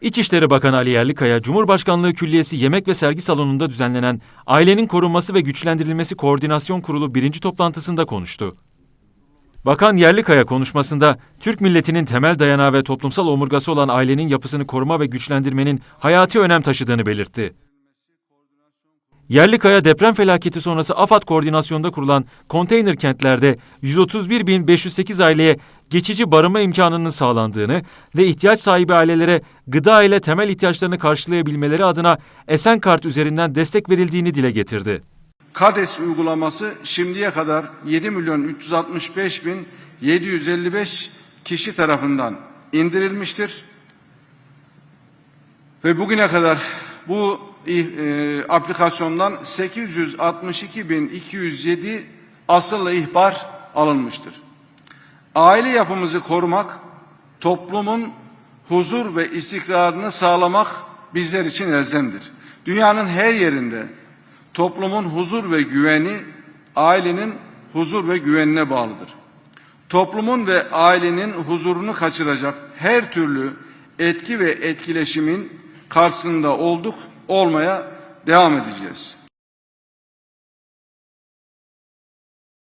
İçişleri Bakanı Ali Yerlikaya, Cumhurbaşkanlığı Külliyesi Yemek ve Sergi Salonu'nda düzenlenen Ailenin Korunması ve Güçlendirilmesi Koordinasyon Kurulu birinci toplantısında konuştu. Bakan Yerlikaya konuşmasında Türk milletinin temel dayanağı ve toplumsal omurgası olan ailenin yapısını koruma ve güçlendirmenin hayati önem taşıdığını belirtti. Yerlikaya deprem felaketi sonrası AFAD koordinasyonunda kurulan konteyner kentlerde 131.508 aileye geçici barınma imkanının sağlandığını ve ihtiyaç sahibi ailelere gıda ile temel ihtiyaçlarını karşılayabilmeleri adına Esenkart üzerinden destek verildiğini dile getirdi. KADES uygulaması şimdiye kadar 7 milyon 365 bin 755 kişi tarafından indirilmiştir. Ve bugüne kadar bu e, aplikasyondan 862 bin 207 asıllı ihbar alınmıştır. Aile yapımızı korumak, toplumun huzur ve istikrarını sağlamak bizler için elzemdir. Dünyanın her yerinde toplumun huzur ve güveni ailenin huzur ve güvenine bağlıdır. Toplumun ve ailenin huzurunu kaçıracak her türlü etki ve etkileşimin karşısında olduk, olmaya devam edeceğiz.